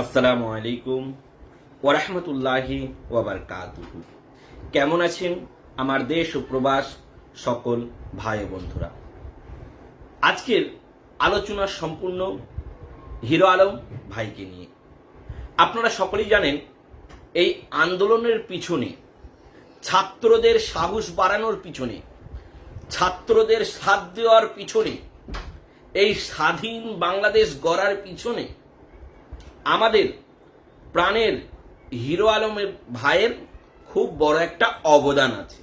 আসসালামু আলাইকুম ওরহমতুল্লাহি ওয়াবারকাতুহু কেমন আছেন আমার দেশ ও প্রবাস সকল ভাই বন্ধুরা? আজকের আলোচনা সম্পূর্ণ হিরো আলম ভাইকে নিয়ে। আপনারা সকলেই জানেন, এই আন্দোলনের পিছনে, ছাত্রদের সাহস বাড়ানোর পিছনে, ছাত্রদের সাথ দেওয়ার পিছনে, এই স্বাধীন বাংলাদেশ গড়ার পিছনে আমাদের প্রাণের হিরো আলমের ভাইয়ের খুব বড় একটা অবদান আছে।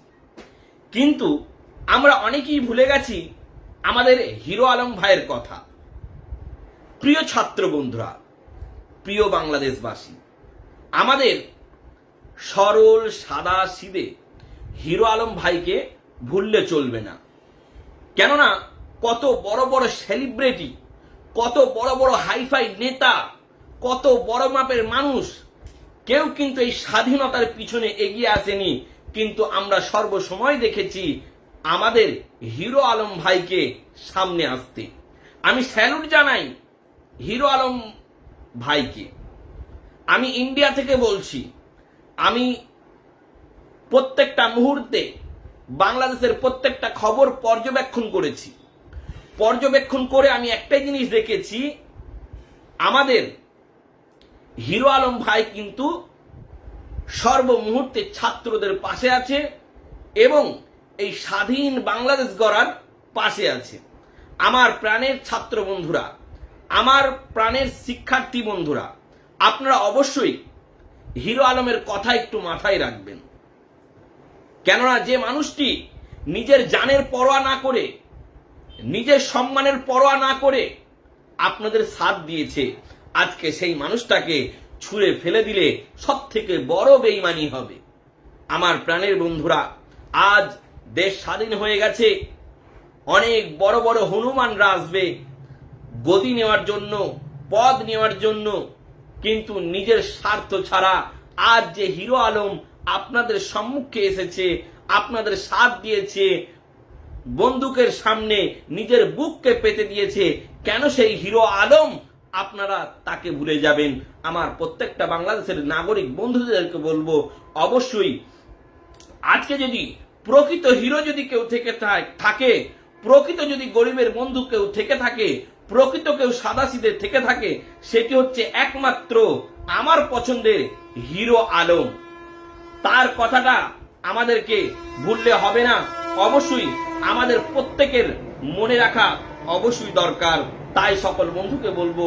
কিন্তু আমরা অনেকেই ভুলে গেছি আমাদের হিরো আলম ভাইয়ের কথা। প্রিয় ছাত্র বন্ধুরা, প্রিয় বাংলাদেশবাসী, আমাদের সরল, সাদা সিদে হিরো আলম ভাইকে ভুললে চলবে না। কেননা কত বড় বড় সেলিব্রিটি কত বড় বড় হাইফাই নেতা কত বড় মাপের মানুষ। কেউ কিন্তু এই স্বাধীনতার পিছনে এগিয়ে আসেনি। কিন্তু আমরা সর্বসময় দেখেছি আমাদের হিরো আলম ভাইকে সামনে আসতে। আমি স্যালুট জানাই হিরো আলম ভাইকে। আমি ইন্ডিয়া থেকে বলছি, আমি প্রত্যেকটা মুহূর্তে বাংলাদেশের প্রত্যেকটা খবর পর্যবেক্ষণ করেছি। পর্যবেক্ষণ করে আমি একটাই জিনিস দেখেছি, আমাদের হিরো আলম ভাই কিন্তু সর্বমুহূর্তে ছাত্রদের পাশে আছে এবং এই স্বাধীন বাংলাদেশ গড়ার পাশে আছে। আমার প্রাণের ছাত্র বন্ধুরা, আমার প্রাণের শিক্ষার্থী বন্ধুরা, আপনারা অবশ্যই হিরো আলমের কথা একটু মাথায় রাখবেন। কেননা যে মানুষটি নিজের জানের পরোয়া না করে, নিজের সম্মানের পরোয়া না করে আপনাদের সাথ দিয়েছে আজকে সেই মানুষটাকে ছুঁড়ে ফেলে দিলে সব থেকে বড় বেইমানি হবে। আমার প্রাণের বন্ধুরা, আজ দেশ স্বাধীন হয়ে গেছে। অনেক বড় বড় হনুমানরা আসবে। গদি নেওয়ার জন্য, পদ নেওয়ার জন্য। কিন্তু নিজের স্বার্থ ছাড়া আজ যে হিরো আলম আপনাদের সম্মুখে এসেছে, আপনাদের সাথ দিয়েছে, বন্দুকের সামনে নিজের বুককে পেতে দিয়েছে, কেন সেই হিরো আলম আপনারা তাকে ভুলে যাবেন। আমার প্রত্যেকটা বাংলাদেশের নাগরিক বন্ধুদেরকে বলব, অবশ্যই আজকে যদি প্রকৃত হিরো যদি কেউ থেকে থাকে প্রকৃত যদি গরিবের বন্ধু কেউ থেকে থাকে, প্রকৃত কেউ সাদা সিদে থেকে থাকে, সেটি হচ্ছে একমাত্র আমার পছন্দের হিরো আলম। তার কথাটা আমাদেরকে ভুললে হবে না। অবশ্যই আমাদের প্রত্যেকের মনে রাখা অবশ্যই দরকার। তাই সকল বন্ধুকে বলব,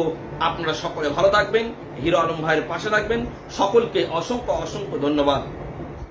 আপনারা সকলে ভালো থাকবেন, হিরো আলম ভাইয়ের পাশে থাকবেন। সকলকে অসংখ্য অসংখ্য ধন্যবাদ।